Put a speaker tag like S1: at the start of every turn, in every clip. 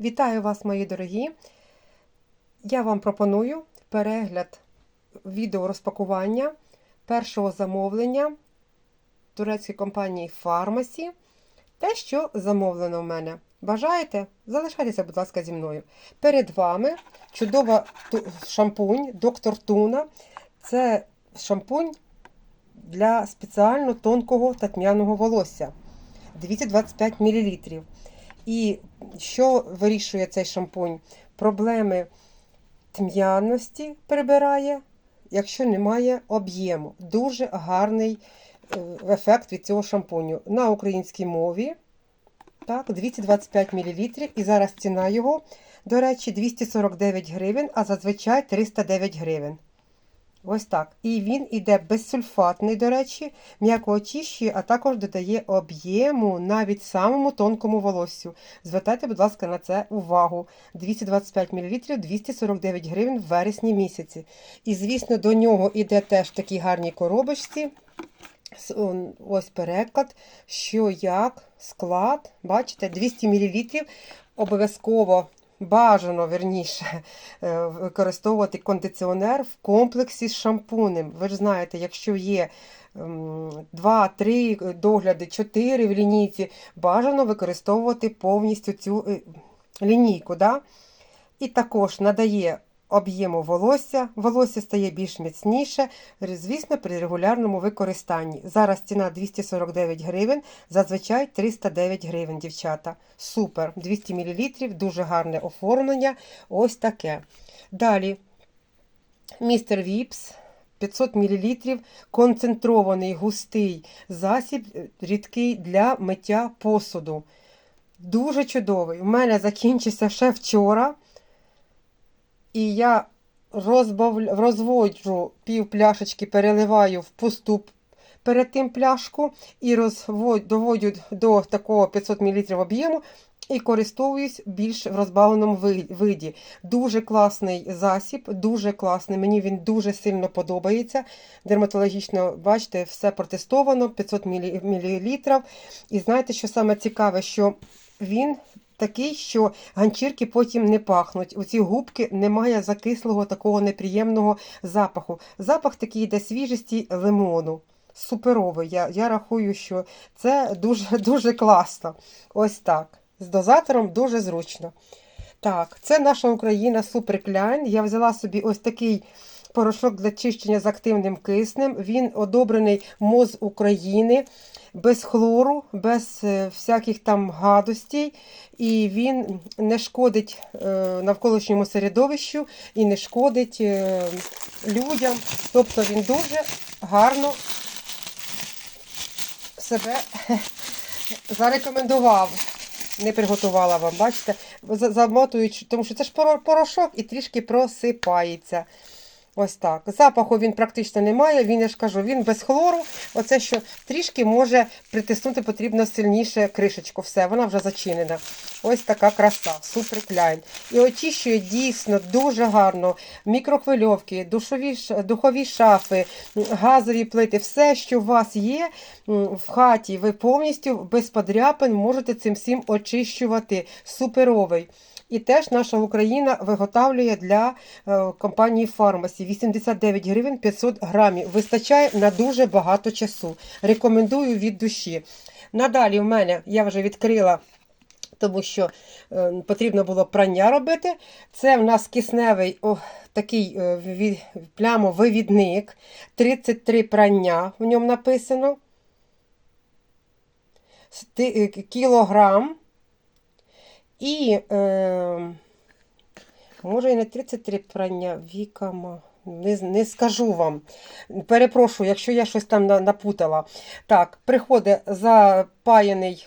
S1: Вітаю вас, мої дорогі! Я вам пропоную перегляд відео розпакування першого замовлення турецької компанії Pharmacy. Те, що замовлено в мене. Бажаєте? Залишайтеся, будь ласка, зі мною. Перед вами чудова шампунь доктор Туна. Це шампунь для спеціально тонкого та тьмяного волосся. 225 мл. І що вирішує цей шампунь? Проблеми тьмяності прибирає, якщо немає об'єму. Дуже гарний е, ефект від цього шампуню. На українській мові. Так, 225 мл. І зараз ціна його, до речі, 249 гривень, а зазвичай 309 гривень. Ось так. І він іде безсульфатний, до речі, м'яко очищує, а також додає об'єму навіть самому тонкому волоссю. Звертайте, будь ласка, на це увагу. 225 мл, 249 гривень в вересні місяці. І, звісно, до нього іде теж такі гарні коробочці. Ось переклад, що як, склад, бачите, 200 мл. Обов'язково бажано, верніше, е, використовувати кондиціонер в комплексі з шампунем. Ви ж знаєте, якщо є 2-3 догляди, 4 в лінійці, бажано використовувати повністю цю е, лінійку. Да? І також надає об'єму волосся, волосся стає більш міцніше, звісно, при регулярному використанні. Зараз ціна 249 гривень, зазвичай 309 гривень, дівчата. Супер, 200 мл, дуже гарне оформлення. Ось таке. Далі, містер Віпс. 500 мл концентрований густий засіб е, рідкий для миття посуду. Дуже чудовий. У мене закінчився ще вчора. І я розбав... розводжу пів пляшечки, переливаю в пусту перед тим пляшку і розвод... доводю до такого 500 мл об'єму і користуюсь більш в розбавленому виді. Дуже класний засіб, дуже класний. Мені він дуже сильно подобається. Дерматологічно, бачите, все протестовано, 500 мл. І знаєте, що саме цікаве, що він такий, що ганчірки потім не пахнуть. У ці губки немає закислого такого неприємного запаху. Запах такий йде свіжості лимону. Суперовий. Я, я рахую, що це дуже, дуже класно. Ось так. З дозатором дуже зручно. Так, це наша Україна Суперкляйн. Я взяла собі ось такий порошок для чищення з активним киснем. Він одобрений МОЗ України, без хлору, без е, всяких там гадостей. І він не шкодить е, навколишньому середовищу і не шкодить е, людям. Тобто він дуже гарно себе зарекомендував. Не приготувала вам, бачите, За- замотують, тому що це ж поро- порошок і трішки просипається. Ось так. Запаху він практично не має, він, я ж кажу, він без хлору. Оце що трішки може притиснути потрібно сильніше кришечку. Все, вона вже зачинена. Ось така краса, супер кляйн. І очищує дійсно дуже гарно мікрохвильовки, душові, духові шафи, газові плити, все, що у вас є в хаті, ви повністю без подряпин можете цим всім очищувати. Суперовий. І теж наша Україна виготовлює для е, компанії Фармасі 89 гривень 500 грамів. Вистачає на дуже багато часу. Рекомендую від душі. Надалі в мене я вже відкрила. Тому що е, потрібно було прання робити. Це в нас кисневий о, такий е, ві- плямовивідник. 33 прання в ньому написано. Е, Кілограм. І, е, може, і не 33 прання вікама. Не, не скажу вам. Перепрошую, якщо я щось там напутала. Так, приходить запаяний,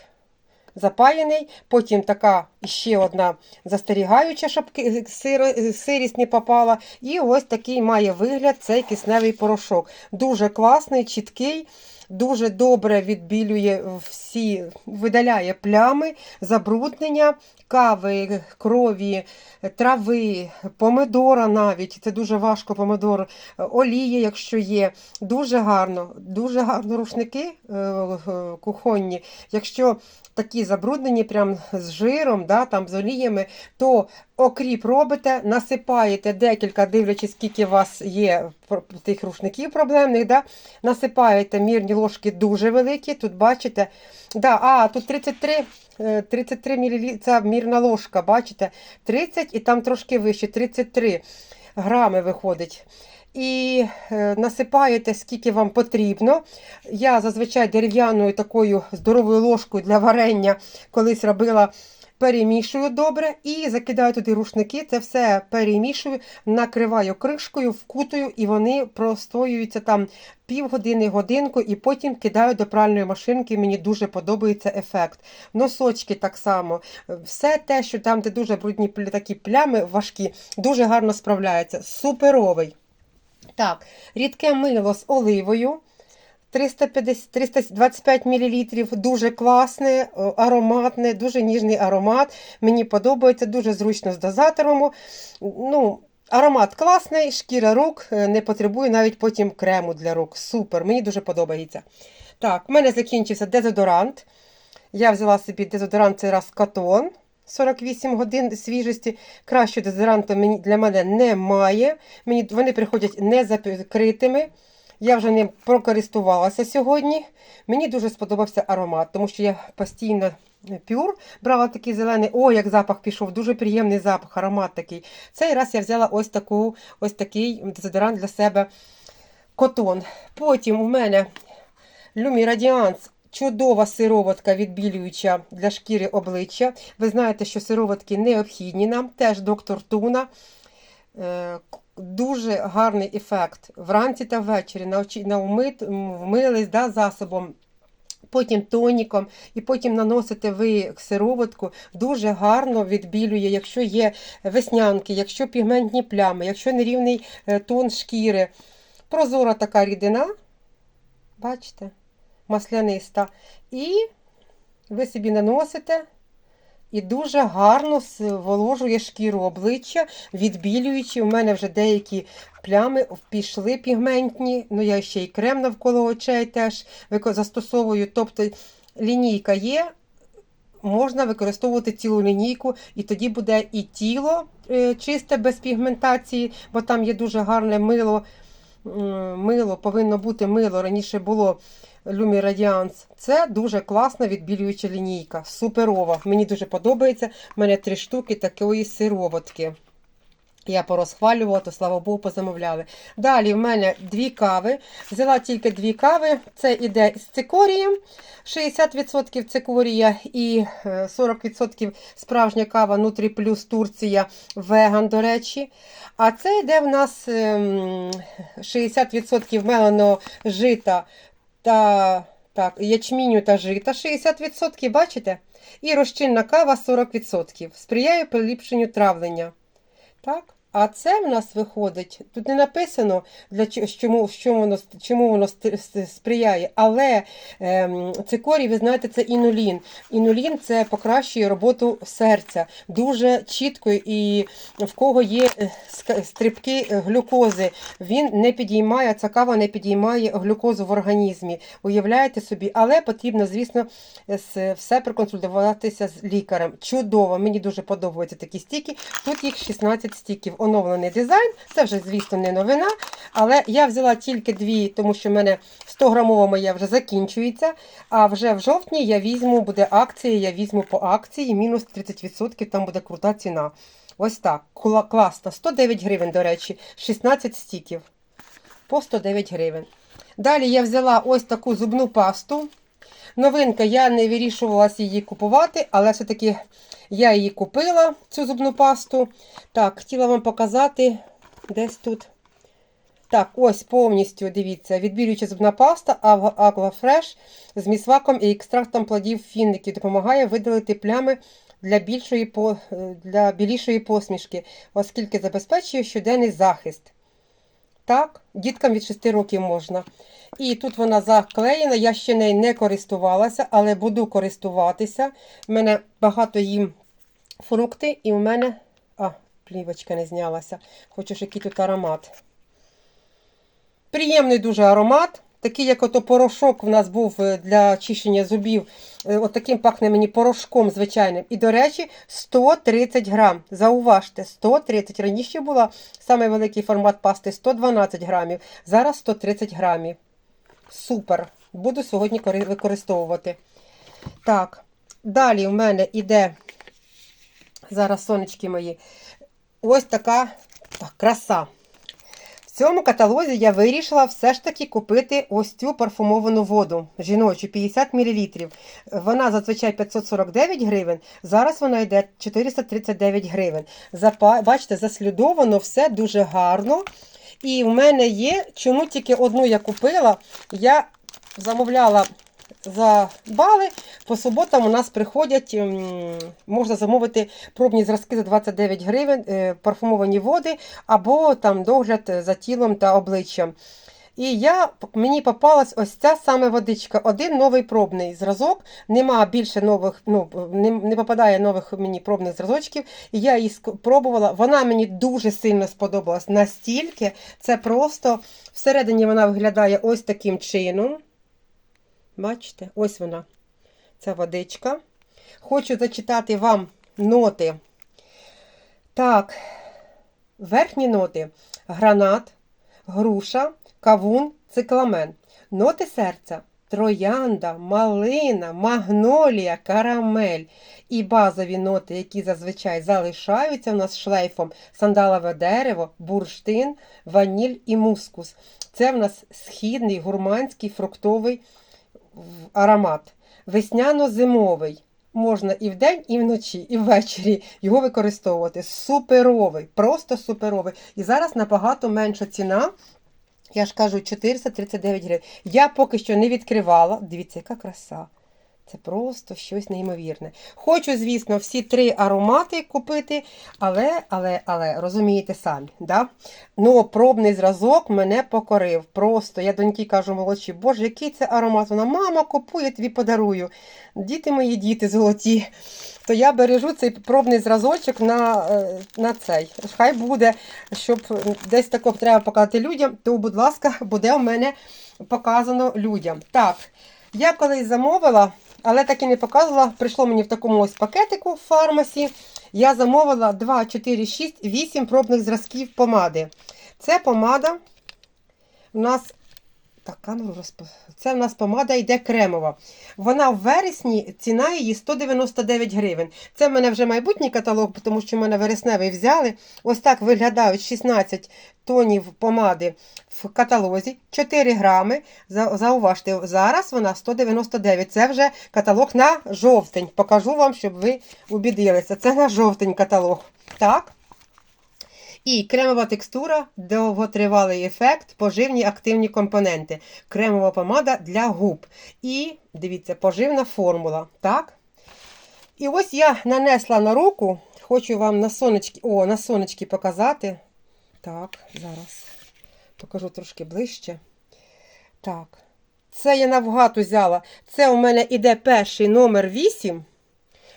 S1: запаяний, потім така ще одна застерігаюча, щоб сиро- сирість не попала. І ось такий має вигляд цей кисневий порошок. Дуже класний, чіткий. Дуже добре відбілює всі, видаляє плями, забруднення, кави, крові, трави, помидора навіть. Це дуже важко помидор, олія, якщо є. Дуже гарно, дуже гарно рушники е, е, кухонні. Якщо такі забруднені, прям з жиром, да, там з оліями, то окріп робите, насипаєте декілька, дивлячись, скільки у вас є тих рушників проблемних, да, насипаєте мірні ложки дуже великі. Тут бачите, да, а, тут 33, е, 33 мл, це мірна ложка, бачите, 30 і там трошки вище, 33 грами виходить. І е, насипаєте, скільки вам потрібно. Я зазвичай дерев'яною такою здоровою ложкою для варення колись робила. Перемішую добре і закидаю туди рушники. Це все перемішую, накриваю кришкою, вкутую, і вони простоюються там півгодини, годинку, і потім кидаю до пральної машинки. Мені дуже подобається ефект. Носочки так само. Все те, що там, де дуже брудні такі плями важкі, дуже гарно справляється. Суперовий. Так, рідке мило з оливою. 350, 325 мл, дуже класне, ароматне, дуже ніжний аромат. Мені подобається, дуже зручно з дозатором. Ну, аромат класний, шкіра рук, е, не потребує навіть потім крему для рук. Супер, мені дуже подобається. Так, в мене закінчився дезодорант. Я взяла собі дезодорант цей раз Катон. 48 годин свіжості. Кращого дезодоранту для мене немає. Мені, вони приходять не закритими. Я вже ним прокористувалася сьогодні. Мені дуже сподобався аромат, тому що я постійно пюр брала такий зелений. О, як запах пішов, дуже приємний запах, аромат такий. Цей раз я взяла ось, таку, ось такий дезодорант для себе котон. Потім у мене Люмі Радіанс. Чудова сироватка відбілююча для шкіри обличчя. Ви знаєте, що сироватки необхідні нам, теж доктор Туна. Дуже гарний ефект. Вранці та ввечері навмит, вмились да, засобом, потім тоніком, і потім наносите ви сироватку. Дуже гарно відбілює, якщо є веснянки, якщо пігментні плями, якщо нерівний е, тон шкіри. Прозора така рідина. Бачите? Масляниста. І ви собі наносите. І дуже гарно зволожує шкіру обличчя, відбілюючи. У мене вже деякі плями пішли пігментні. Ну, я ще й крем навколо очей теж застосовую. Тобто лінійка є, можна використовувати цілу лінійку, і тоді буде і тіло е, чисте без пігментації, бо там є дуже гарне мило. Мило повинно бути мило. Раніше було Люмі Радіанс. Це дуже класна відбілююча лінійка. Суперова. Мені дуже подобається. У мене три штуки такої сироватки. Я порозхвалювала, то слава Богу, позамовляли. Далі в мене дві кави. Взяла тільки дві кави. Це іде з цикорієм. 60% цикорія і е, 40% справжня кава Нутрі Плюс Турція веган, до речі. А це йде в нас ем, 60% меленого жита та так, ячміню та жита 60%, бачите? І розчинна кава 40%. Сприяє поліпшенню травлення. Так? А це в нас виходить, тут не написано, для чому, що воно, чому воно сприяє, але ем, цикорій, ви знаєте, це інулін. Інулін це покращує роботу серця дуже чітко, і в кого є е, стрибки глюкози, він не підіймає, ця кава не підіймає глюкозу в організмі. Уявляєте собі, але потрібно, звісно, все проконсультуватися з лікарем. Чудово, мені дуже подобаються такі стіки. Тут їх 16 стіків. Оновлений дизайн. Це вже, звісно, не новина. Але я взяла тільки дві, тому що в мене 100 грамова моя вже закінчується. А вже в жовтні я візьму, буде акція, я візьму по акції, мінус 30%, там буде крута ціна. Ось так. Кла- Класно. 109 гривень, до речі, 16 стіків. По 109 гривень. Далі я взяла ось таку зубну пасту. Новинка, я не вирішувалася її купувати, але все-таки я її купила, цю зубну пасту. Так, хотіла вам показати десь тут. Так, ось повністю, дивіться, відбілююча зубна паста Aquafresh з місваком і екстрактом плодів фіники. Допомагає видалити плями для, більшої, для білішої посмішки, оскільки забезпечує щоденний захист. Так, діткам від 6 років можна. І тут вона заклеєна, я ще нею не користувалася, але буду користуватися. У мене багато їм фрукти, і у мене. А, плівочка не знялася. Хочу ж який тут аромат. Приємний дуже аромат. Такий, як ото порошок у нас був е, для чищення зубів. Е, От таким пахне мені порошком звичайним. І, до речі, 130 грам. Зауважте, 130. Раніше була самий великий формат пасти 112 грамів. Зараз 130 грамів. Супер. Буду сьогодні використовувати. Так, далі в мене іде, зараз сонечки мої, ось така так, краса. Цьому каталозі я вирішила все ж таки купити ось цю парфумовану воду жіночу 50 мл. Вона зазвичай 549 гривень, зараз вона йде 439 гривень. Бачите, заслідовано все дуже гарно. І в мене є, чому тільки одну я купила, я замовляла за бали. По суботам у нас приходять, можна замовити пробні зразки за 29 гривень, е, парфумовані води або там догляд за тілом та обличчям. І я, мені попалась ось ця саме водичка. Один новий пробний зразок. Нема більше нових, ну не, не попадає нових мені пробних зразочків. І я її ск- пробувала. Вона мені дуже сильно сподобалась. Настільки це просто всередині вона виглядає ось таким чином. Бачите, ось вона, ця водичка. Хочу зачитати вам ноти. Так, верхні ноти: гранат, груша, кавун, цикламен. Ноти серця. Троянда, малина, магнолія, карамель і базові ноти, які зазвичай залишаються у нас шлейфом: сандалове дерево, бурштин, ваніль і мускус. Це в нас східний гурманський фруктовий аромат. Весняно-зимовий. Можна і вдень, і вночі, і ввечері його використовувати. Суперовий, просто суперовий. І зараз набагато менша ціна. Я ж кажу, 439 гривень. Я поки що не відкривала. Дивіться, яка краса. Це просто щось неймовірне. Хочу, звісно, всі три аромати купити, але, але, але, розумієте самі, да? Ну, пробний зразок мене покорив. Просто я доньки кажу молодші, боже, який це аромат? Вона, мама, купує, тобі подарую. Діти мої, діти золоті. То я бережу цей пробний зразочок на, е, на цей. Хай буде, щоб десь тако треба показати людям, то, будь ласка, буде у мене показано людям. Так, я колись замовила, але так і не показувала. Прийшло мені в такому ось пакетику в фармасі. Я замовила 2, 4, 6, 8 пробних зразків помади. Це помада у нас. Так, камеру розп... Це в нас помада йде кремова. Вона в вересні, ціна її 199 гривень. Це в мене вже майбутній каталог, тому що в мене вересневий взяли. Ось так виглядають 16 тонів помади в каталозі, 4 грами. Зауважте, зараз вона 199. Це вже каталог на жовтень. Покажу вам, щоб ви убідилися. Це на жовтень каталог. Так. І кремова текстура, довготривалий ефект, поживні активні компоненти. Кремова помада для губ. І, дивіться, поживна формула. Так? І ось я нанесла на руку, хочу вам на сонечки, о, на сонечки показати. Так, зараз покажу трошки ближче. Так. Це я навгад взяла. Це у мене іде перший номер 8.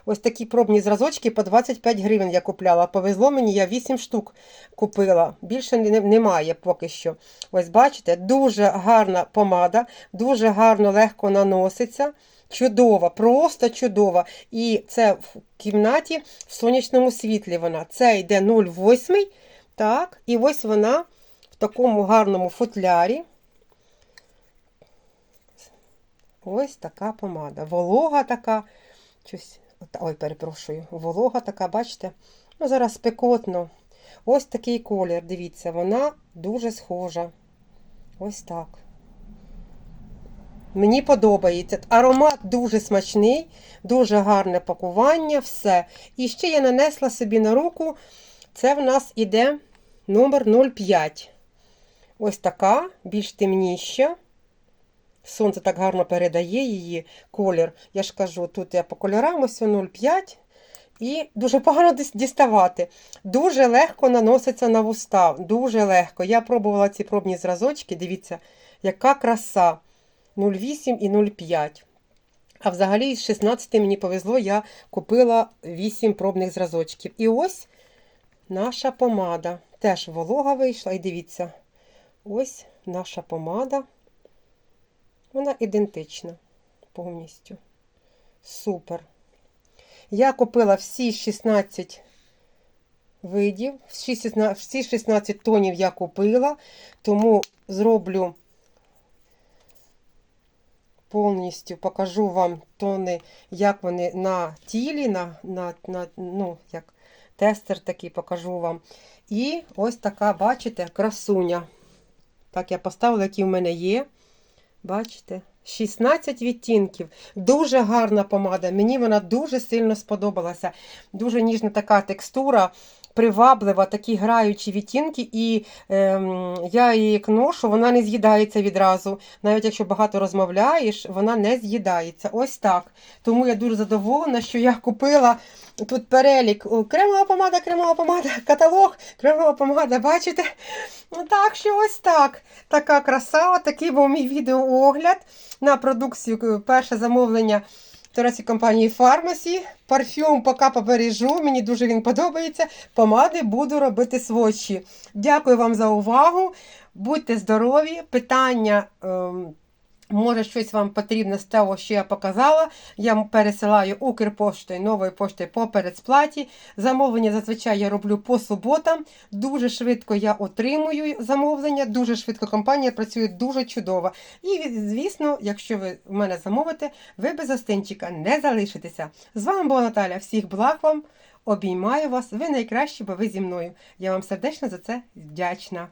S1: Ось такі пробні зразочки по 25 гривень я купляла. Повезло мені, я 8 штук купила. Більше немає поки що. Ось бачите, дуже гарна помада, дуже гарно легко наноситься. Чудова, просто чудова. І це в кімнаті в сонячному світлі вона. Це йде 0,8. Так, і ось вона в такому гарному футлярі. Ось така помада. Волога така. Щось, ой, перепрошую, волога така, бачите? Ну, зараз спекотно. Ось такий колір, дивіться, вона дуже схожа. Ось так. Мені подобається. Аромат дуже смачний, дуже гарне пакування, все. І ще я нанесла собі на руку. Це в нас іде номер 05. Ось така, більш темніша. Сонце так гарно передає її колір. Я ж кажу, тут я по кольорам ось 0,5 і дуже погано діставати. Дуже легко наноситься на вуста. Дуже легко. Я пробувала ці пробні зразочки. Дивіться, яка краса. 0,8 і 0,5. А взагалі з 16 мені повезло, я купила 8 пробних зразочків. І ось наша помада. Теж волога вийшла. І дивіться, ось наша помада. Вона ідентична повністю. Супер. Я купила всі 16 видів, всі 16 16 тонів я купила, тому зроблю повністю покажу вам тони, як вони на тілі, на, на, на, ну, як тестер такий покажу вам. І ось така, бачите, красуня. Так, я поставила, які в мене є. Бачите? 16 відтінків. Дуже гарна помада. Мені вона дуже сильно сподобалася. Дуже ніжна така текстура, приваблива, такі граючі відтінки, і ем, я її як ношу, вона не з'їдається відразу. Навіть якщо багато розмовляєш, вона не з'їдається. Ось так. Тому я дуже задоволена, що я купила тут перелік. Кремова помада, кремова помада, каталог, кремова помада, бачите? Ну, Так що ось так. Така краса, такий був мій відеоогляд на продукцію. Перше замовлення Торасі компанії Фармасі. Парфюм поки побережу, мені дуже він подобається. Помади буду робити свочі. Дякую вам за увагу. Будьте здорові. Питання. Ем, Може, щось вам потрібно з того, що я показала. Я пересилаю Укрпоштою, новою поштою по передсплаті. Замовлення зазвичай я роблю по суботам. Дуже швидко я отримую замовлення, дуже швидко компанія працює дуже чудово. І, звісно, якщо ви в мене замовите, ви без гостинчика не залишитеся. З вами була Наталя. Всіх благ вам. Обіймаю вас. Ви найкращі, бо ви зі мною. Я вам сердечно за це вдячна.